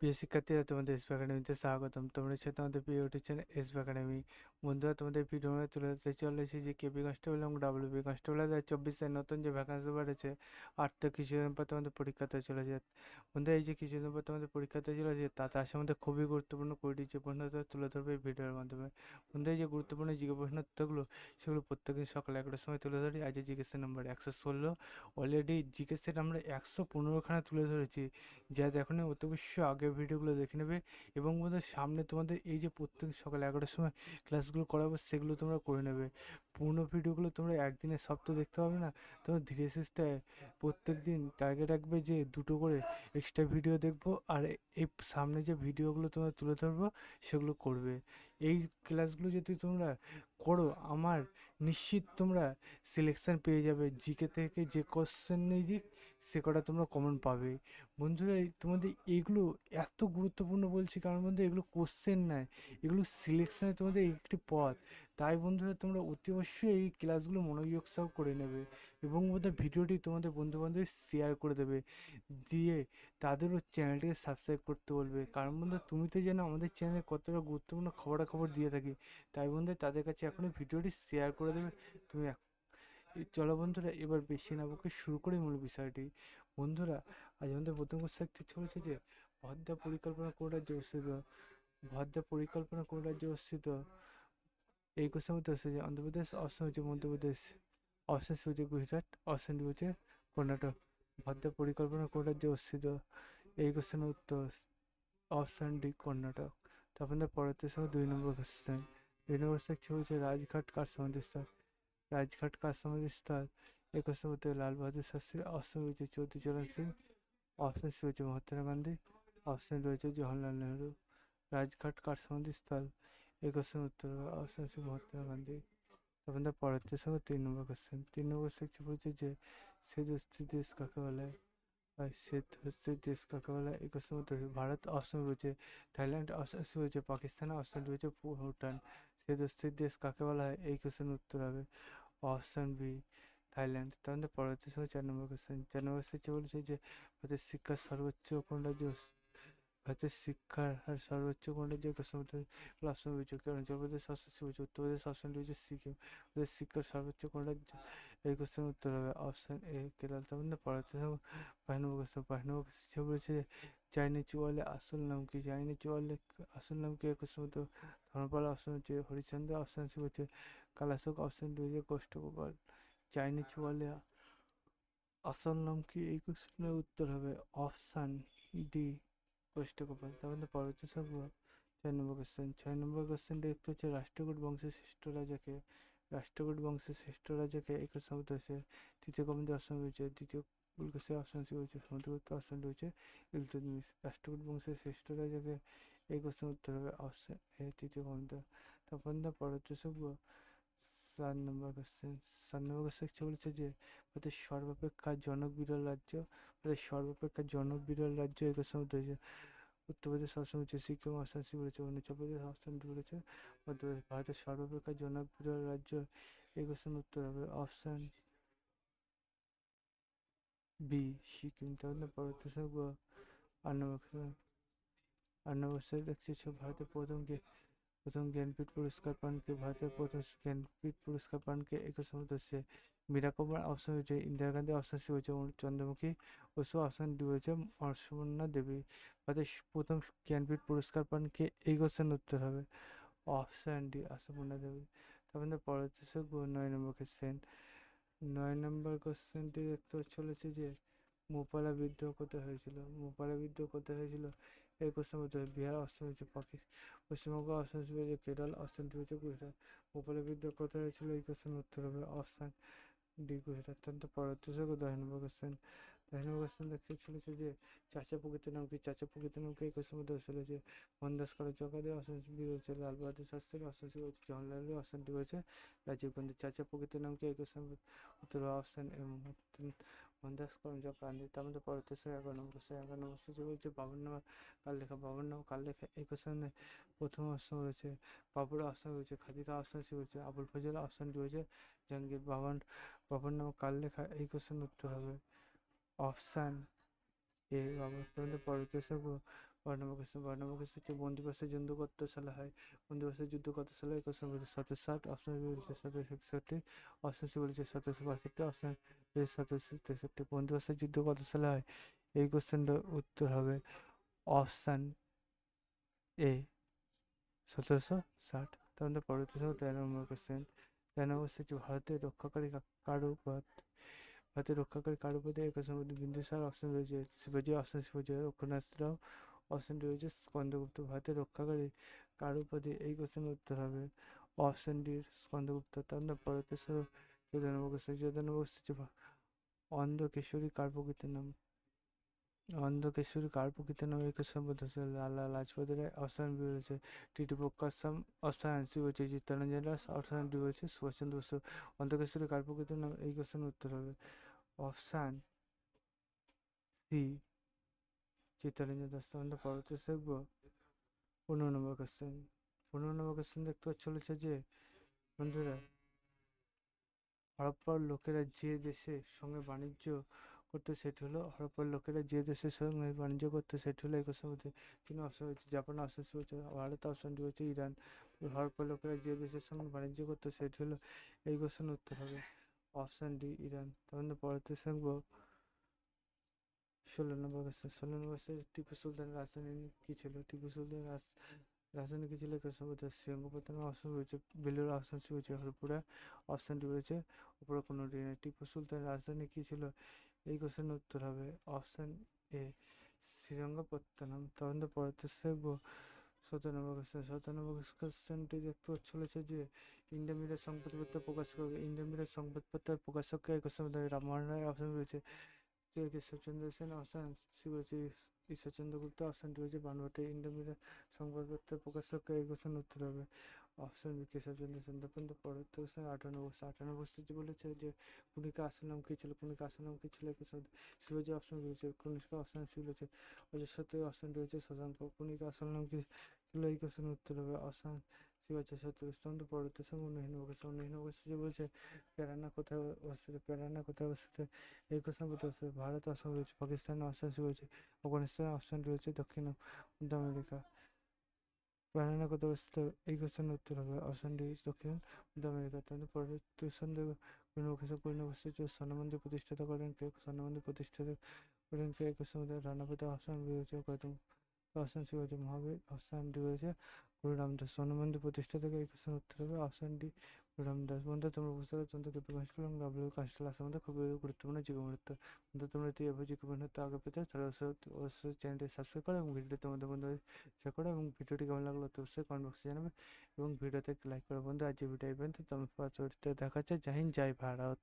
প্রিয় শিক্ষার্থীরা তোমাদের এসবি একাডেমিতে স্বাগতম। তোমরা হচ্ছে তোমাদের প্রিয় ইউটিউব চ্যানেল এসবি একাডেমি বন্ধুরা, তোমাদের ভিডিও তুলে ধরতে চলেছি যে কেপি কনস্টেবল এবং ডাব্লিউবি কনস্টেবল দু চব্বিশের নতুন যে ভ্যাকান্সি বাড়েছে আর তো কিছুদিন পর তোমাদের পরীক্ষাতে চলেছে বন্ধুরা, এই যে কিছুদিন পর তোমাদের পরীক্ষাতে চলেছে তাতে আসার মধ্যে খুবই গুরুত্বপূর্ণ কুড়িটি যে প্রশ্ন তুলে ধরবে এই ভিডিওর মাধ্যমে। বন্ধুরা, এই যে গুরুত্বপূর্ণ জিজ্ঞাসা প্রশ্ন উত্তরগুলো সেগুলো প্রত্যেকদিন সকালে এগারোটার সময় তুলে ধরি। আজ জিজ্ঞাসা নম্বর একশো ষোলো। অলরেডি জিজ্ঞাসার আমরা একশো পনেরোখানা তুলে ধরেছি। যা দেখো না অবশ্যই আগের ভিডিওগুলো দেখে নেবে এবং তোমাদের সামনে তোমাদের এই যে প্রত্যেক সকাল এগারোটার সময় ক্লাসগুলো করাবো সেগুলো তোমরা করে নেবে। পুরনো ভিডিওগুলো তোমরা একদিনে সব তো দেখতে পাবে না? তোমরা ধীরে সুস্থে প্রত্যেক দিন টার্গেট রাখবে যে দুটো করে এক্সট্রা ভিডিও দেখব আর এই সামনে যে ভিডিওগুলো তোমরা তুলে ধরবো সেগুলো করবে। এই ক্লাসগুলো যদি তোমরা করো। আমার নিশ্চিত তোমরা সিলেকশান পেয়ে যাবে। জিকে থেকে যে কোশ্চেন নেই দিক সে কটা তোমরা কমন পাবে। বন্ধুরা তোমাদের এগুলো এত গুরুত্বপূর্ণ বলছি, কারণ বন্ধু এগুলো কোশ্চেন নয়। এগুলো সিলেকশানে তোমাদের একটি পথ। তাই বন্ধুরা, তোমরা অতি অবশ্যই এই ক্লাসগুলো মনোযোগ সহ করে নেবে এবং বোধহয় ভিডিওটি তোমাদের বন্ধুবান্ধব শেয়ার করে দেবে। দিয়ে তাদেরও চ্যানেলটিকে সাবস্ক্রাইব করতে বলবে। কারণ বন্ধু তুমি তো জানো আমাদের চ্যানেলে কতটা গুরুত্বপূর্ণ খবরাখবর দিয়ে থাকি। তাই বন্ধু তাদের কাছে এখনই ভিডিওটি শেয়ার করে দেবে। তুমি চলো বন্ধুরা, এবার বেশি না বকে শুরু করি মূল বিষয়টি। বন্ধুরা, আজ আমাদের প্রথম কোশ্চেনটি চলেছে যে ভদ্রা পরিকল্পনা কোন রাজ্যে অবস্থিত? ভদ্রা পরিকল্পনা কোন রাজ্যে অবস্থিত? এই কোশ্চেন মধ্যে হচ্ছে যে অন্ধ্রপ্রদেশ অপশন হচ্ছে মধ্যপ্রদেশ অপশন সি হচ্ছে গুজরাট অপশন ডি হচ্ছে কর্ণাটক। ভদ্রা পরিকল্পনা কোন রাজ্যে অবস্থিত? এই কোশ্চেনের উত্তর অপশন ডি, কর্ণাটক। তারপর পরবর্তী সঙ্গে দুই নম্বর কোশ্চেন। দুই নম্বর কোশ্চেন হচ্ছে রাজঘাট কার সমাধিস্থল রাজঘাট কার সমাধিস্থল এই কোশ্চেন উত্তর লাল বাহাদুর শাস্ত্রী। অপশন রয়েছে চৌধুরী চরণ সিং। অপশন সি হচ্ছে মহাত্মা গান্ধী। অপশন রয়েছে জওয়াহরলাল নেহরু। রাজঘাট কার সমাধিস্থল এই কোশ্চেন উত্তর অপশন সি মহাত্মা গান্ধী আপনাদের পরের সঙ্গে তিন নম্বর কোশ্চেন তিন নম্বর কোশ্চেন বলছে যে সে দোস্তি দেশ কাকে বলে সে দোস্তি দেশ কাকে বলে এই কোশ্চেন উত্তর ভারত অপশন রয়েছে থাইল্যান্ড অপশন সি রয়েছে পাকিস্তান অপশন রয়েছে ভুটান সে দোস্তির দেশ কাকে বলা হয় এই কোশ্চেন উত্তর হবে অপশন বি থাইল্যান্ড তাহলে পরবর্তী সময় চার নম্বর কোশ্চেন চার নম্বর কোশ্চেন বলেছে যে ভারতের শিক্ষার সর্বোচ্চ কোন রাজ্য ভারতের শিক্ষার হার সর্বোচ্চ কোশ্চেন অপশন রয়েছে অরুণাচল প্রদেশ অপশন সি রয়েছে উত্তরপ্রদেশ অপশন রয়েছে সিকিম ভারতের শিক্ষার সর্বোচ্চ কোন রাজ্য এই কোশ্চেন উত্তর হবে অপশন এ কেরল সময় পাঁচ নম্বর কোশ্চেন নম্বর কোশ্চেন বলেছে চাইনি চুয়ালে আসল নাম কি? চাইনি চুয়ালে আসল নাম কি? কোশ্চেন উত্তর, ধর্মপাল অপশন হচ্ছে হরিচন্দ্র অপশন সি হচ্ছে কালাশোক অপশন ডি হচ্ছে কোষ্ঠগোপাল। চাইনিজ বলে আসল নাম কি? এই কোশ্চেনের উত্তর হবে অপশান ডি কোষ্ঠগোপাল তাহলে পরবর্তী সব ছয় নম্বর কোশ্চেন ছয় নম্বর কোশ্চেন দেখতে হচ্ছে রাষ্ট্রকূট বংশের শ্রেষ্ঠ রাজাকে, রাষ্ট্রকূট বংশের শ্রেষ্ঠ রাজাকে কোশ্চেন উত্তর হচ্ছে তৃতীয় কমিটি অপশন রয়েছে, দ্বিতীয় পুলকেশে অপশন সি রয়েছে সমুদ্রগুপ্ত অপশন রয়েছে ইলতুতমিশ রাষ্ট্রকূট বংশের শ্রেষ্ঠ রাজাকে এই কোশ্চেন উত্তর হবে অপশন এ তৃতীয় কমিটি। তারপর পরবর্তী সব সাত নম্বর কোশ্চেন সাত নম্বর কোশ্চেন বলেছে যে ভারতের সর্বাপেক্ষা জনবিরল রাজ্য ভারতের সর্বাপেক্ষা জনবিরল রাজ্য এই কোশ্চেন উত্তরপ্রদেশ অপশন হচ্ছে সিকিম অপশন বলেছে অরুণাচল প্রদেশ অপশন ডি বলেছে। মধ্যপ্রদেশ ভারতের সর্বাপেক্ষা জনবিরল রাজ্য এই কোশ্চেন উত্তর হবে অপশন বি সিকিম। তাহলে পরবর্তী আট নম্বর আট নম্বর দেখছি ভারতের প্রথম প্রথম জ্ঞানপীঠ পুরস্কার পান কে ভারতের প্রথম জ্ঞানপীঠ পুরস্কার পান কে একুশ হচ্ছে মীরা কুমার অপশন হয়েছে। ইন্দিরা গান্ধী অপশন সি হয়েছে চন্দ্রমুখী ওসু অপশন ডি হয়েছে অর্ষবর্ণা দেবী ভারতের প্রথম জ্ঞানপীঠ পুরস্কার পান কে এই কোশ্চেন উত্তর হবে। অপশন ডি অর্ষবর্ণা দেবী। তারপরে পরবর্তী নয় নম্বর কোশ্চেন নয় নম্বর কোশ্চেনটি দেখতে চলেছে যে, মোপালা বিদ্রোহ কোথায় হয়েছিল? মোপালা বিদ্রোহ কোথায় হয়েছিল? কোশ্চেন উত্তর বিহার হচ্ছে পাকিস্তান পশ্চিমবঙ্গ অপশন হচ্ছে কেরল ডি হচ্ছে গুজরাট। বিদ্রোহ কোথায় হয়েছিল? এই কোশ্চেন উত্তর হবে অপশন ডি, গুজরাট। তাহলে পরবর্তী দশ নম্বর কোশ্চেন। দশ কোশ্চেন দেখতে চলেছে যে, চাচা প্রকৃতির নাম কি? চাচা প্রকৃতির নাম কি? এই কোশ্চেন মধ্যে চলেছে মন্দাস কলেজ চকাদে অপশন বি হচ্ছে লাল শাস্ত্রী। অপশন সি হচ্ছে জওয়াহরলাল অপশন ডি রাজীব গান্ধী। চাচা প্রকৃতির নাম কি? এই কোশ্চেন উত্তর অপশন এম মন্দাস করমচক গান্ধী তার মধ্যে পরবর্তী এগারো নম্বর কোশ্চেন এগারো নম্বর বলছে বাবর নাম, কাল লেখা বাবর নাম, কাল লেখা এই প্রথম অপশন রয়েছে বাবুর অপশন রয়েছে খাদিরা অপশন সি রয়েছে আবুল ফজল অপশন ডি হয়েছে জাহাঙ্গীর বাবন বাবার নাম, কাল লেখা এই কোশ্চেন উত্তর হবে। অপশান এ বাবা তাহলে পরবর্তী বর্ণমুখস্থ বর্ণমুখস্থ হচ্ছে বন্দিবাসে যুদ্ধ কত সালে হয়। বন্দিবাসে যুদ্ধ কত সালে একুশ বলছে সতেরো ষাট অপশন বলেছে সতেরোশো একষট্টি অপশন বলেছে সতেরোশো বাষট্টি অপশন সতেরোশো তেষট্টি বন্দিবাসের যুদ্ধ কত সালে হয়। এই কোশ্চেনটার উত্তর হবে অপশান এ, সতেরোশো ষাট। তোমাদের পরবর্তী সব তেরো নম্বর কোশ্চেন তেরো নম্বর হচ্ছে ভারতের রক্ষাকারী কা- কারুপদ ভারতের রক্ষাকারী কারুপদে একুশ নম্বর বিন্দুসার অপশন রয়েছে শিবাজি অপশন শিবাজি রঘুনাথরাও অপশন রয়েছে স্কন্দগুপ্ত ভারতের রক্ষাকারী কারুপদে এই কোশ্চেনের উত্তর হবে অপশন ডি স্কন্দগুপ্ত তার কোশ্চেন চোদ্দ নম্বর হচ্ছে ভা- অন্ধকেশ্বরী কার প্রকৃতির নাম অন্ধকেশ্বরী কার প্রকৃতির নাম একুশ নম্বর হচ্ছে লালা রায় অপশন বি রয়েছে টিটু প্রকাশম অপশন সি হচ্ছে চিত্তরঞ্জন দাস অপশন ডি হচ্ছে সুভাষচন্দ্র বসু অন্ধকেশ্বরী কার প্রকৃতির নাম এই কোশ্চেনের উত্তর হবে অপশান সি চিত্তরঞ্জন দাস আমাদের পরবর্তী শিখব পনেরো নম্বর কোশ্চেন পনেরো নম্বর কোশ্চেন দেখতে চলেছে যে বন্ধুরা হরপ্পার লোকেরা যে দেশের সঙ্গে বাণিজ্য করতে সেটি হলো হরপ্পার লোকেরা যে দেশের সঙ্গে বাণিজ্য করতে সেটি হলো এই কোশ্চেন মধ্যে তিন অপশন হচ্ছে জাপান অপশন হচ্ছে ভারত অপশন ডি হচ্ছে ইরান হরপ্পার লোকেরা যে দেশের সঙ্গে বাণিজ্য করতে সেটি হলো এই কোশ্চেন উত্তর হবে অপশন ডি ইরান তাহলে পরবর্তী শিখব ষোলো নম্বর কোশ্চেন ষোলো নম্বর কোশ্চেন টিপু সুলতান রাজধানী কি ছিল? টিপু সুলতান রাজ- রাজধানী কি ছিল? সম্ভবত শ্রীরঙ্গপত্তনম অপশন রয়েছে বেলুর অপশন হচ্ছে হরপুরা অপশন রয়েছে, উপরে কোনো নেই। টিপু সুলতান রাজধানী কি ছিল? এই কোশ্চেন উত্তর হবে অপশন এ, শ্রীরঙ্গপত্তনম। তখন তো পরবর্তী নম্বর কোশ্চেন নম্বর কোশ্চেনটি দেখতে চলেছে যে ইন্ডিয়া মিডিয়া সংবাদপত্র প্রকাশ করবে ইন্ডিয়া মিডিয়া সংবাদপত্রের প্রকাশককে এই কোশ্চেন রামমোহন রায় অপশন রয়েছে। যে কেশবচন্দ্র সেন অপশন সি রয়েছে ঈশ্বরচন্দ্র গুপ্ত অপশন ডি রয়েছে বানভাটে ইন্ডিয়া মিডিয়া সংবাদপত্রের প্রকাশককে এই কোশ্চেন উত্তর হবে। অপশন বি কেশবচন্দ্র সেন দেখুন তো পরবর্তী কোশ্চেন আটান্ন বছর আটান্ন যে বলেছে যে কুণিকা আসল নাম কী ছিল কুণিকা আসল নাম কী ছিল কোশ্চেন শিবাজি অপশন রয়েছে কনিষ্ক অপশন সি রয়েছে অজস্বতী অপশন রয়েছে শশাঙ্ক কুণিকা আসল নাম কী ছিল এই কোশ্চেন উত্তর হবে। অপশন সি হচ্ছে সত্তর স্তম্ভ পরবর্তী উন্নয়ন অবস্থা উন্নয়ন অবস্থা যে বলছে প্যারানা কোথায় অবস্থিত প্যারানা কোথায় অবস্থিত, এই কোশ্চেন বলতে হচ্ছে ভারত অপশন রয়েছে, পাকিস্তান অপশন রয়েছে, আফগানিস্তান অপশন রয়েছে, দক্ষিণ আমেরিকা। প্যারানা কোথায় অবস্থিত, এই কোশ্চেনের উত্তর হবে অপশন ডি দক্ষিণ আমেরিকা। তাহলে পরবর্তী সন্দেহ পূর্ণবক্ষের পূর্ণ অবস্থিত স্বর্ণমন্দির প্রতিষ্ঠাতা করেন কে? স্বর্ণমন্দির প্রতিষ্ঠাতা করেন কে? কোশ্চেন রানাপতি অপশন রয়েছে অপশন সি রয়েছে মহাবীর, অপশন ডি রয়েছে গুরু রামদাস স্বর্ণমন্দির প্রতিষ্ঠা থেকে এই কোশ্চেন উত্তর হবে অপশন ডি গুরু রামদাস বন্ধু তোমরা বুঝতে পারছ তোমাদের কেপি কনস্টেবল এবং ডাব্লিউ কনস্টেবল আসা আমাদের খুবই গুরুত্বপূর্ণ জীবনমৃত্যু বন্ধু, তোমরা যদি এভাবে জীবনমৃত্যু আগে পেতে তাহলে অবশ্যই চ্যানেলটি সাবস্ক্রাইব করো এবং ভিডিওটি তোমাদের বন্ধু শেয়ার করো এবং ভিডিওটি কেমন লাগল তো অবশ্যই কমেন্ট বক্সে জানাবে এবং ভিডিওতে লাইক করো। বন্ধু, আজ ভিডিও ইভেন্ট তো তোমার দেখা যাচ্ছে জয় হিন্দ, জয় ভারত।